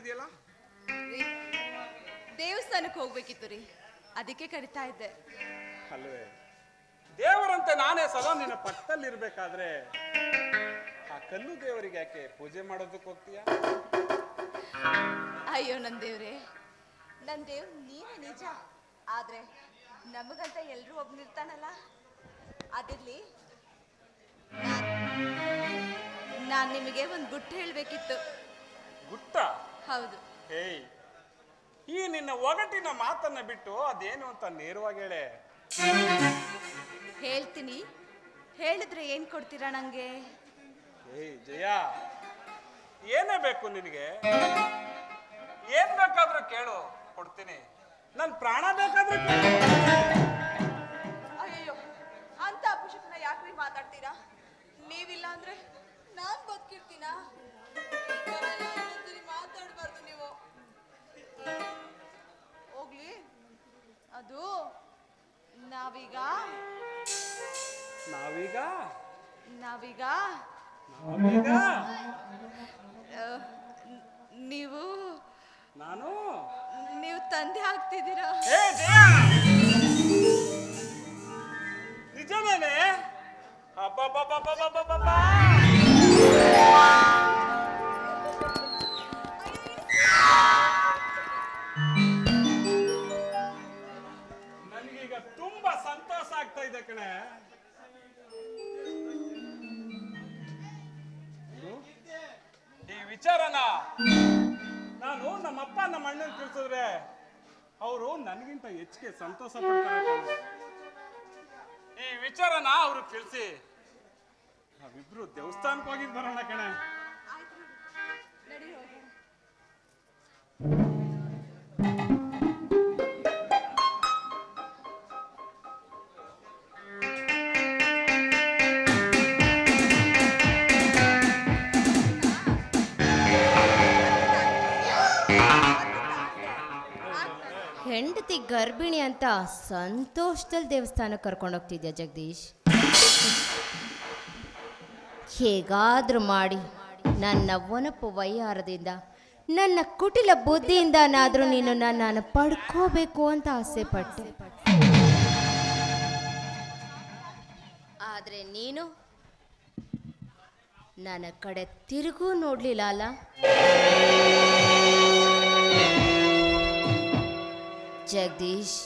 ಇದೆಯಲ್ಲ? ದೇವಸ್ಥಾನಕ್ಕೆ ಹೋಗ್ಬೇಕಿತ್ತು ರೀ. ಅದಕ್ಕೆ ಕರಿತಾ ಇದ್ದೆ. ಅಲ್ವೇ ದೇವರಂತೆ ನಾನೇ ಸದಾ ನಿನ್ನ ಪಕ್ಕದಲ್ಲಿ ಇರ್ಬೇಕಾದ್ರೆ ಆ ಕಲ್ಲು ದೇವರಿಗೆ ಯಾಕೆ ಪೂಜೆ ಮಾಡೋದಕ್ಕೆ ಹೋಗ್ತೀಯ? ಅಯ್ಯೋ ನನ್ ದೇವ್ರೆ ನನ್ ದೇವ್ರು ನೀನೇ ನಿಜ. ಆದ್ರೆ ನಮಗಂತ ಎಲ್ರೂ ಒಬ್ನಿರ್ತಾನಲ್ಲ ಅದಿರ್ಲಿ ನಾನ್ ನಿಮಗೆ ಒಂದು ಗುಟ್ಟು ಹೇಳ್ಬೇಕಿತ್ತು. ಗುಟ್ಟ? ಹೌದು. ಏಯ್ ಈ ನಿನ್ನ ಒಗಟಿನ ಮಾತನ್ನ ಬಿಟ್ಟು ಅದೇನು ಅಂತ ನೇರವಾಗಿ ಹೇಳೆ? ಹೇಳ್ತೀನಿ. ಹೇಳಿದ್ರೆ ಏನ್ ಕೊಡ್ತೀರಾ ನನಗೆ ಏಯ್ ಜಯ ಏನೇ ಬೇಕು ನಿನಗೆ? ಏನ್ ಬೇಕಾದ್ರೂ ಕೇಳು ಕೊಡ್ತೀನಿ. ನನ್ ಪ್ರಾಣ ಬೇಕಾದ್ರೂ ಕೇಳು. ಅಯ್ಯೋ ಅಂತ ಅಪಶಕನ ಯಾಕ್ರಿ ಮಾತಾಡ್ತೀರಾ? ನೀವಿಲ್ಲ ಅಂದ್ರೆ ನಾನ್ ಬದುಕಿರ್ತೀನಾ? ಮಾತಾಡ್ಬಾರ್ದು ನೀವು. ಹೋಗ್ಲಿ. ಅದು ನಾವೀಗ ನಾವೀಗ? ನಾವೀಗ ನಾವೀಗ? ನೀವು ನಾನು? ನೀವು ತಂದೆ ಆಗ್ತಿದ್ದೀರಾ? ಏ ಜಯ ನನಗೀಗ ತುಂಬಾ ಸಂತೋಷ ಆಗ್ತಾ ಇದೆ ಕಣೆ. ಈ ವಿಚಾರನ ನಾನು ನಮ್ಮಪ್ಪ ನಮ್ಮ ಅಣ್ಣನ ತಿಳಿಸಿದ್ರೆ ಅವರು ನನಗಿಂತ ಹೆಚ್ಚಿಗೆ ಸಂತೋಷ ಪಡ್ತಾರೆ ಈ ವಿಚಾರನ ಅವರು ತಿಳಿಸಿ. ನಾವಿಬ್ರು ದೇವಸ್ಥಾನಕ್ಕೆ ಹೋಗಿ ಬರೋಣ ಕಣೆ. ಹೆಂಡತಿ ಗರ್ಭಿಣಿ ಅಂತ ಸಂತೋಷದಲ್ಲಿ ದೇವಸ್ಥಾನಕ್ಕೆ ಕರ್ಕೊಂಡು ಹೋಗ್ತಿದ್ಯಾ ಜಗದೀಶ್? ಹೇಗಾದ್ರೂ ಮಾಡಿ ನನ್ನ ಒನಪು ವೈಯಾರದಿಂದ ನನ್ನ ಕುಟಿಲ ಬುದ್ಧಿಯಿಂದನಾದರೂ ನೀನು ನಾನು ಪಡ್ಕೋಬೇಕು ಅಂತ ಆಸೆ ಪಟ್ಟೆ ಆದ್ರೆ ನೀನು ನನ್ನ ಕಡೆ ತಿರುಗೂ ನೋಡ್ಲಿಲ್ಲ ಅಲ್ಲ? ಜಗದೀಶ್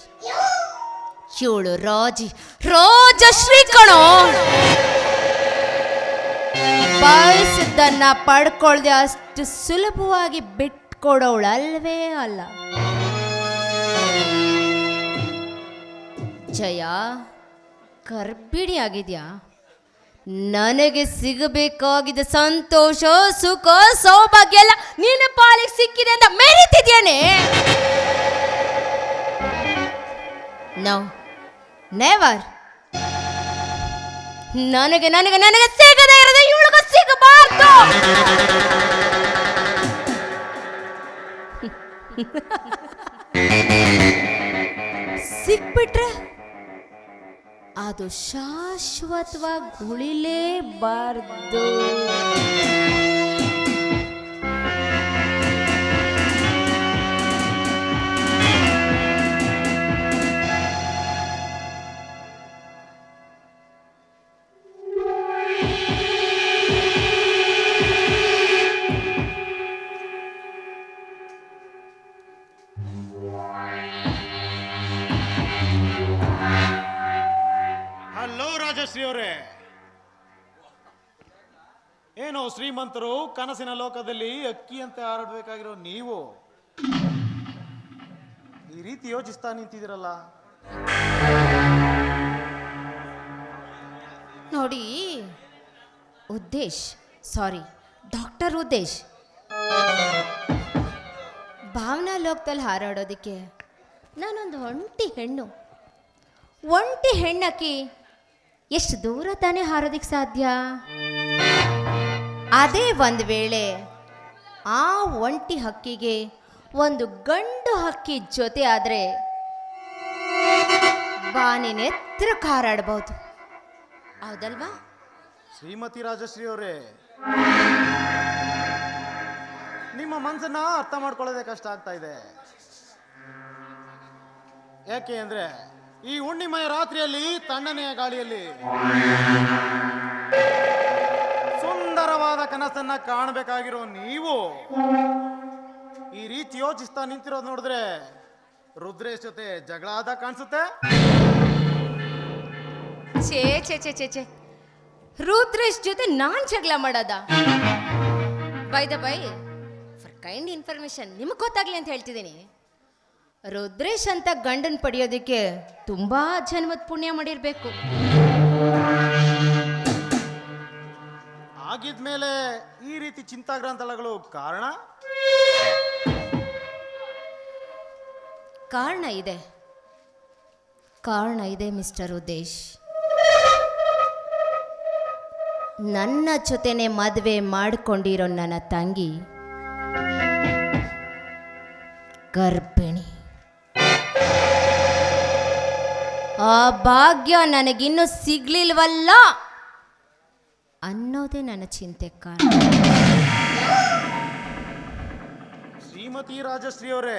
ಚೂಳು ರಾಜಿ. ರಾಜಶ್ರೀ ಕಣೋ. ಬಯಸಿದ್ದನ್ನ ಪಡ್ಕೊಳ್ದೆ ಅಷ್ಟು ಸುಲಭವಾಗಿ ಬಿಟ್ಕೊಡೋಳಲ್ವೇ ಅಲ್ಲ. ಜಯ ಗರ್ಭಿಣಿ ಆಗಿದ್ಯಾ ನನಗೆ ಸಿಗಬೇಕಾಗಿದ್ದ ಸಂತೋಷ, ಸುಖ, ಸೌಭಾಗ್ಯ ಎಲ್ಲ ನಿನ್ನ ಪಾಲಿಗೆ ಸಿಕ್ಕಿದೆ ಅಂತ ಮೆರೀತಿದ್ಯಾನೆ ನೋ, ನೆವರ್. ನನಗೆ ನನಗೆ ನನಗೆ ಸಿಗದೇ ಇರದೆ ಇವಳಿಗೆ ಸಿಗಬಾರ್ದು. ಸಿಕ್ಬಿಟ್ರೆ ಅದು ಶಾಶ್ವತವಾಗಿ ಉಳಿಲೇಬಾರ್ದು. ಏನು ಶ್ರೀಮಂತರು ಕನಸಿನ ಲೋಕದಲ್ಲಿ ಅಕ್ಕಿ ಅಂತ ಹಾರಾಡಬೇಕಾಗಿರೋ ನೀವು. ಈ ರೀತಿ ಯೋಚಿಸ್ತಾ ನಿಂತಿದ್ದೀರಲ್ಲ. ನೋಡಿ, ಉದ್ದೇಶ್ ಸಾರಿ ಡಾಕ್ಟರ್ ಉದ್ದೇಶ್. ಭಾವನಾ ಲೋಕದಲ್ಲಿ ಹಾರಾಡೋದಕ್ಕೆ ನಾನೊಂದು ಒಂಟಿ ಹೆಣ್ಣು. ಒಂಟಿ ಹೆಣ್ಣಕ್ಕಿ ಎಷ್ಟು ದೂರ ತಾನೇ ಹಾರೋದಿಕ್ಕೆ ಸಾಧ್ಯ? ಅದೇ ಒಂದು ವೇಳೆ ಆ ಒಂಟಿ ಹಕ್ಕಿಗೆ ಒಂದು ಗಂಡು ಹಕ್ಕಿ ಜೊತೆ ಆದರೆ ಬಾನಿನೆತ್ರ ಕಾರಾಡಬಹುದು ಹೌದಲ್ವಾ? ಶ್ರೀಮತಿ ರಾಜಶ್ರೀ ಅವರೇ ನಿಮ್ಮ ಮನಸ್ಸನ್ನ ಅರ್ಥ ಮಾಡ್ಕೊಳ್ಳೋದೇ ಕಷ್ಟ ಆಗ್ತಾ ಇದೆ. ಯಾಕೆ ಅಂದ್ರೆ ಈ ಹುಣ್ಣಿಮೆಯ ರಾತ್ರಿಯಲ್ಲಿ ತಣ್ಣನೆಯ ಗಾಳಿಯಲ್ಲಿ ಸುಂದರವಾದ ಕನಸನ್ನ ಕಾಣಬೇಕಾಗಿರೋ ನೀವು ಈ ರೀತಿ ಯೋಚಿಸ್ತಾ ನಿಂತಿರೋದು ನೋಡಿದ್ರೆ ರುದ್ರೇಶ್ ಜೊತೆ ಜಗಳ ಆದ ಕಾಣಿಸುತ್ತೆ? ಛೇ ಛೇ ಛೇ ಛೇ ಛೇ. ರುದ್ರೇಶ್ ಜೊತೆ ನಾನ್ ಜಗಳ ಮಾಡೋದ? By the by for kind information ನಿಮಗೆ ಗೊತ್ತಾಗ್ಲಿ ಅಂತ ಹೇಳ್ತಿದ್ದೀನಿ. ರುದ್ರೇಶ್ ಅಂತ ಗಂಡನ್ ಪಡೆಯೋದಕ್ಕೆ ತುಂಬಾ ಜನ್ಮದ ಪುಣ್ಯ ಮಾಡಿರ್ಬೇಕು. ಆಗಿದ್ಮೇಲೆ ಈ ರೀತಿ ಚಿಂತಾಗ್ರಂಥಗಳು ಕಾರಣ? ಕಾರಣ ಇದೆ. ಕಾರಣ ಇದೆ, ಮಿಸ್ಟರ್ ಉದ್ದೇಶ್. ನನ್ನ ಜೊತೆನೆ ಮದುವೆ ಮಾಡಿಕೊಂಡಿರೋ ನನ್ನ ತಂಗಿ ಗರ್ಭಿಣಿ. ಆ ಭಾಗ್ಯ ನನಗಿನ್ನೂ ಸಿಗ್ಲಿಲ್ವಲ್ಲ? ಅನ್ನೋದೇ ನನ್ನ ಚಿಂತೆ ಕಾರಣ ಶ್ರೀಮತಿ ರಾಜಶ್ರೀ ಅವರೇ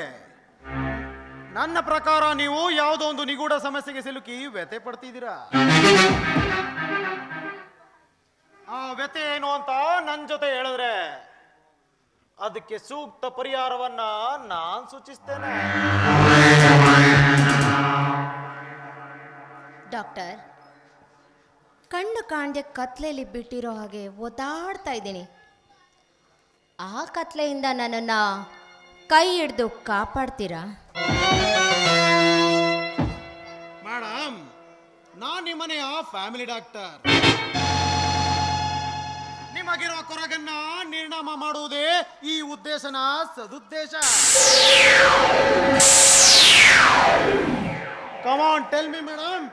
ನನ್ನ ಪ್ರಕಾರ ನೀವು ಯಾವುದೋ ಒಂದು ನಿಗೂಢ ಸಮಸ್ಯೆಗೆ ಸಿಲುಕಿ ವ್ಯಥೆ ಪಡ್ತಿದ್ದೀರಾ? ಆ ವ್ಯಥೆ ಏನು ಅಂತ ನನ್ನ ಜೊತೆ ಹೇಳಿದ್ರೆ ಅದಕ್ಕೆ ಸೂಕ್ತ ಪರಿಹಾರವನ್ನ ನಾನು ಸೂಚಿಸ್ತೇನೆ. ಡಾಕ್ಟರ್ ಕಣ್ಣು ಕಾಣದೆ ಕತ್ಲೆಯಲ್ಲಿ ಬಿಟ್ಟಿರೋ ಹಾಗೆ ಒದ್ದಾಡ್ತಾ ಇದ್ದೀನಿ. ಆ ಕತ್ಲೆಯಿಂದ ನನ್ನನ್ನು ಕೈ ಹಿಡ್ದು ಕಾಪಾಡ್ತೀರಾ? ಮೇಡಮ್ ನಾನು ನಿಮ್ಮನೆಯ ಫ್ಯಾಮಿಲಿ ಡಾಕ್ಟರ್. ನಿಮಗಿರುವ ಕೊರಗನ್ನ ನಿರ್ಣಾಮ ಮಾಡುವುದೇ ಈ ಉದ್ದೇಶನ ಸದುದ್ದೇಶ. Come on tell me madam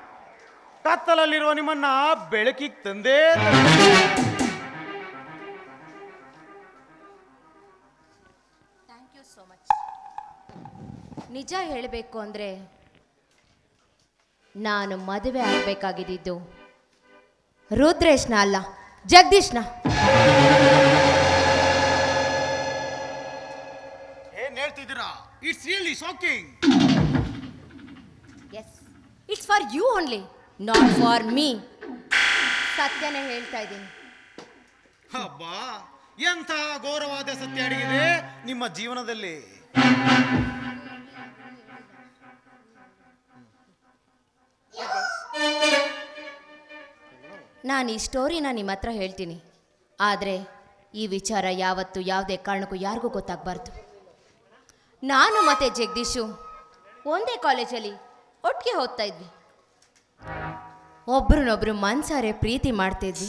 ಕತ್ತಲಲ್ಲಿರುವ ನಿಮ್ಮನ್ನ ಬೆಳಕಿಗೆ ತಂದೇ ಥ್ಯಾಂಕ್ ಯು ಸೋ ಮಚ್ ನಿಜ ಹೇಳಬೇಕು ಅಂದರೆ ನಾನು ಮದುವೆ ಆಗಬೇಕಾಗಿದ್ದು ರುದ್ರೇಶ್ನ ಅಲ್ಲ ಜಗದೀಶ್ನ. ಏನ್ ಹೇಳ್ತಿದ್ದೀರಾ? It's really shocking yes it's for you only not for me ಸತ್ಯನೇ ಹೇಳ್ತಾ ಇದ್ದೀನಿ. ಹಬ್ಬಾ ಎಂಥ ಗೌರವಾದ ಸತ್ಯ ಅಡಗಿದೆ ನಿಮ್ಮ ಜೀವನದಲ್ಲಿ? ನಾನು ಈ ಸ್ಟೋರಿನ ನಿಮ್ಮ ಹತ್ರ ಹೇಳ್ತೀನಿ. ಆದರೆ ಈ ವಿಚಾರ ಯಾವತ್ತು ಯಾವುದೇ ಕಾರಣಕ್ಕೂ ಯಾರಿಗೂ ಗೊತ್ತಾಗಬಾರ್ದು. ನಾನು ಮತ್ತೆ ಜಗದೀಶು ಒಂದೇ ಕಾಲೇಜಲ್ಲಿ ಒಟ್ಟಿಗೆ ಓದ್ತಾ ಇದ್ವಿ. ಒಬ್ರನ್ನೊಬ್ರು ಮನ್ಸಾರೆ ಪ್ರೀತಿ ಮಾಡ್ತಿದ್ವಿ.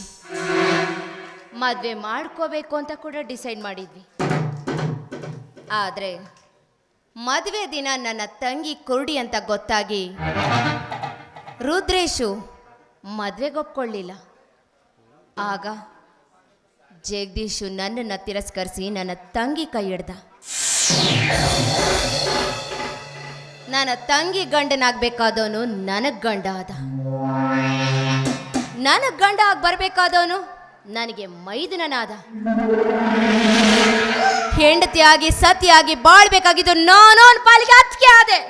ಮದುವೆ ಮಾಡ್ಕೋಬೇಕು ಅಂತ ಕೂಡ ಡಿಸೈಡ್ ಮಾಡಿದ್ವಿ. ಆದರೆ ಮದುವೆ ದಿನ ನನ್ನ ತಂಗಿ ಕುರುಡಿ ಅಂತ ಗೊತ್ತಾಗಿ ರುದ್ರೇಶು ಮದುವೆಗೊಪ್ಕೊಳ್ಳಿಲ್ಲ ಆಗ ಜಗದೀಶು ನನ್ನನ್ನು ತಿರಸ್ಕರಿಸಿ ನನ್ನ ತಂಗಿ ಕೈ ಹಿಡ್ದ ನನ್ನ ತಂಗಿ ಗಂಡನಾಗಬೇಕಾದವನು ನನಗೆ ಗಂಡ ಆದ. ನನಗೆ ಗಂಡ ಆಗಿ ಬರಬೇಕಾದವನು ನನಗೆ ಮೈದುನನಾದ. ಹೆಂಡತಿಯಾಗಿ, ಸತಿಯಾಗಿ ಬಾಳ್ಬೇಕಾಗಿದ್ದು ನಾನೋನ್ ಪಾಲಿಗೆ ಹತ್ತಿಗೆ ಆದೆ.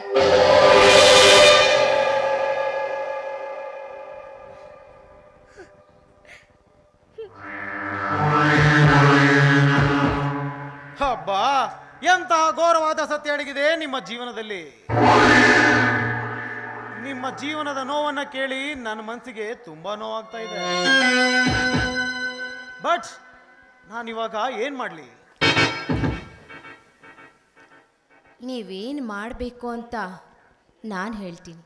ಎಂತಹ ಘೋರವಾದ ಸತ್ಯ ಅಡಗಿದೆ ನಿಮ್ಮ ಜೀವನದಲ್ಲಿ? ನಿಮ್ಮ ಜೀವನದ ನೋವನ್ನ ಕೇಳಿ ನನ್ನ ಮನಸ್ಸಿಗೆ ತುಂಬಾ ನೋವಾಗ್ತಾ ಇದೆ. ಬಟ್ ನಾನಿವಾಗ ಏನ್ ಮಾಡ್ಲಿ? ನೀವೇನು ಮಾಡಬೇಕು ಅಂತ ನಾನು ಹೇಳ್ತೀನಿ.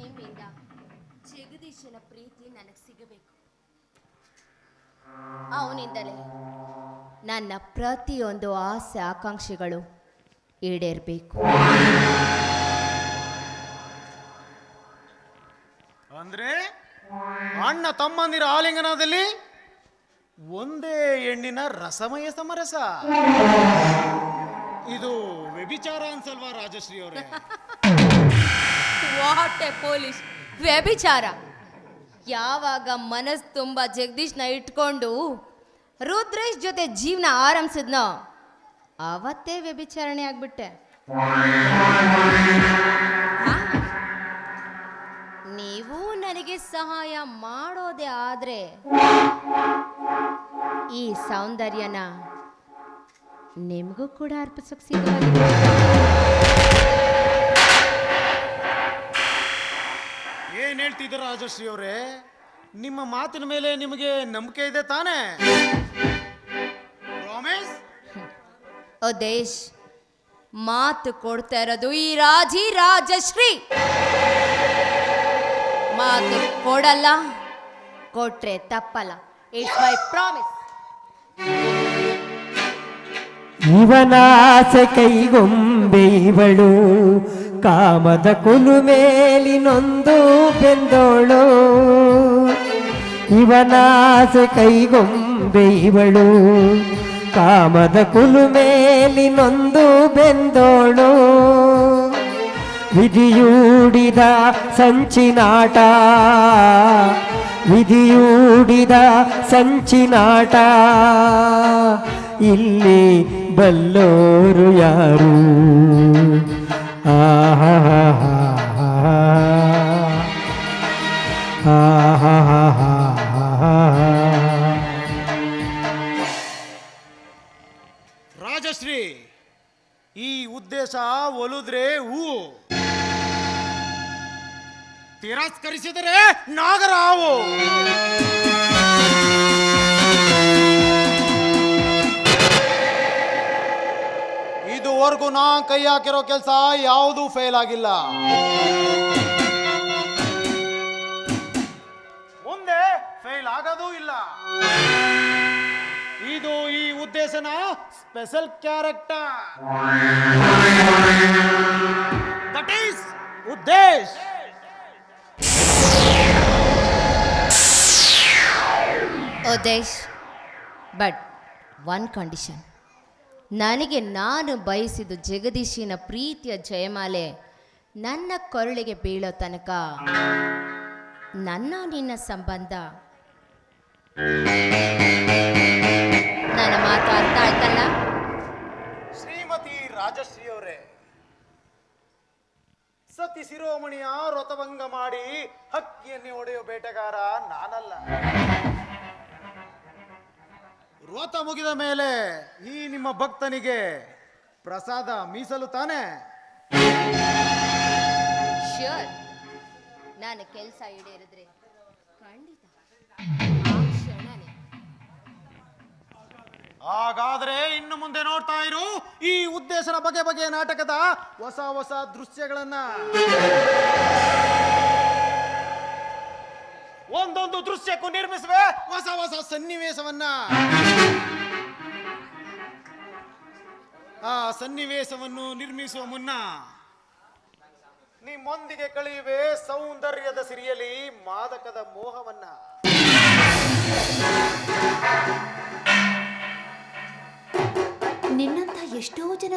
ನಿಮ್ಮಿಂದ ಜಗದೀಶನ ಪ್ರೀತಿ ನನಗೆ ಸಿಗಬೇಕು. ಅವನಿಂದಲೇ ನನ್ನ ಪ್ರತಿಯೊಂದು ಆಸೆ ಆಕಾಂಕ್ಷೆಗಳು ಈಡೇರಬೇಕು. ಅಂದ್ರೆ ಅಣ್ಣ ತಮ್ಮಂದಿರ ಆಲಿಂಗನದಲ್ಲಿ ಒಂದೇ ಹೆಣ್ಣಿನ ರಸಮಯ ಸಮರಸ. ಇದು ವ್ಯಭಿಚಾರ ಅನ್ಸಲ್ವಾ ರಾಜಶ್ರೀ ಅವರೇ? ವಾಟ್ ಪೊಲೀಸ್ ವ್ಯಭಿಚಾರ. ಯಾವಾಗ ಮನಸ್ಸು ತುಂಬ ಜಗದೀಶ್ನ ಇಟ್ಕೊಂಡು ರುದ್ರೇಶ್ ಜೊತೆ ಜೀವನ ಆರಂಭಿಸಿದ್ನ, ಅವತ್ತೇ ವ್ಯಭಿಚಾರಣೆ ಆಗ್ಬಿಟ್ಟೆ. ನೀವು ನನಗೆ ಸಹಾಯ ಮಾಡೋದೇ ಆದ್ರೆ ಈ ಸೌಂದರ್ಯನ ನಿಮಗೂ ಕೂಡ ಅರ್ಪಿಸೋಕೆ ಸಿದ್ಧವಾಗಿದೆ ಏನ್ ಹೇಳ್ತಿದ್ದೀರ ರಾಜಶ್ರೀ ಅವರೇ ನಿಮ್ಮ ಮಾತಿನ ಮೇಲೆ ನಿಮಗೆ ನಂಬಿಕೆ ಇದೆ ತಾನೇ? ಪ್ರಾಮಿಸ್ ಓ ದೇಶ್ ಮಾತು ಕೊಡ್ತಾ ಇರೋದು ಈ ರಾಜಿ ರಾಜಶ್ರೀ. ಮಾತು ಕೊಡಲ್ಲ, ಕೊಟ್ರೆ ತಪ್ಪಲ್ಲ. ಇಟ್ಸ್ ಮೈ ಪ್ರಾಮಿಸ್ ಇವನಾಸೆ ಕೈಗೊಂಬೆ ಇವಳು, ಕಾಮದ ಕುಲು ಮೇಲಿನೊಂದು ಬೆಂದೋಳು. ಇವನಾಸೆ ಕೈಗೊಂಬೆ ಇವಳು, ಕಾಮದ ಕುಲು ಮೇಲಿನೊಂದು ಬೆಂದೋಳು. ವಿಧಿಯೂಡಿದ ಸಂಚಿನಾಟ. ವಿಧಿಯೂಡಿದ ಸಂಚಿನಾಟ. ಇಲ್ಲಿ ಬಲ್ಲೋರು ಯಾರು? ರಾಜಶ್ರೀ ಈ ಉದ್ದೇಶ ಒಲಿದ್ರೆ ಹೂ? ತಿರಸ್ಕರಿಸಿದರೆ ನಾಗರಾವು. ಇದುವರೆಗೂ ನಾ ಕೈ ಹಾಕಿರೋ ಕೆಲಸ ಯಾವುದೂ ಫೇಲ್ ಆಗಿಲ್ಲ. ಮುಂದೆ ಫೇಲ್ ಆಗೋದೂ ಇಲ್ಲ. ಇದು ಈ ಉದ್ದೇಶನ ಸ್ಪೆಷಲ್ ಕ್ಯಾರೆಕ್ಟರ್ ದಟ್ ಈಸ್ ಉದ್ದೇಶ್. ಓ, ದೇಶ್. ಬಟ್ ಒನ್ ಕಂಡೀಷನ್ ನನಗೆ ನಾನು ಬಯಸಿದ ಜಗದೀಶಿನ ಪ್ರೀತಿಯ ಜಯಮಾಲೆ ನನ್ನ ಕೊರಳಿಗೆ ಬೀಳೋ ತನಕ. ನನ್ನ ನಿನ್ನ ಸಂಬಂಧ. ನನ್ನ ಮಾತು ಅರ್ಥ ಆಯ್ತಲ್ಲ? ಶ್ರೀಮತಿ ರಾಜಶ್ರೀ ಅವರೇ ಸತಿ ಶಿರೋಮಣಿಯ ವ್ರತಭಂಗ ಮಾಡಿ ಹಕ್ಕಿಯನ್ನೇ ಒಡೆಯುವ ಬೇಟೆಗಾರ ನಾನಲ್ಲ. ವ್ರತ ಮುಗಿದ ಮೇಲೆ ಈ ನಿಮ್ಮ ಭಕ್ತನಿಗೆ ಪ್ರಸಾದ ಮೀಸಲು ತಾನೆ? ಶ್ಯೂರ್ ನಾನು ಕೆಲಸ ಈಡೇರಿದ್ರೆ ಖಂಡಿತ. ಆ ಕ್ಷಣನೇ. ಹಾಗಾದ್ರೆ ಇನ್ನು ಮುಂದೆ ನೋಡ್ತಾ ಇರು ಈ ಉದ್ದೇಶನ ಬಗೆ ಬಗೆಯ ನಾಟಕದ ಹೊಸ ಹೊಸ ದೃಶ್ಯಗಳನ್ನ. ದೃಶ್ಯಕ್ಕೂ ನಿರ್ಮಿಸುವೆ. ಹೊಸ ಹೊಸ ಸನ್ನಿವೇಶವನ್ನ. ಆ ಸನ್ನಿವೇಶವನ್ನು ನಿರ್ಮಿಸುವ ಮುನ್ನ ನಿಮ್ಮೊಂದಿಗೆ ಕಳೆಯುವೆ ಸೌಂದರ್ಯದ ಸಿರಿಯಲಿ ಮಾದಕದ ಮೋಹವನ್ನ. ನಿನ್ನಂತ ಎಷ್ಟೋ ಜನ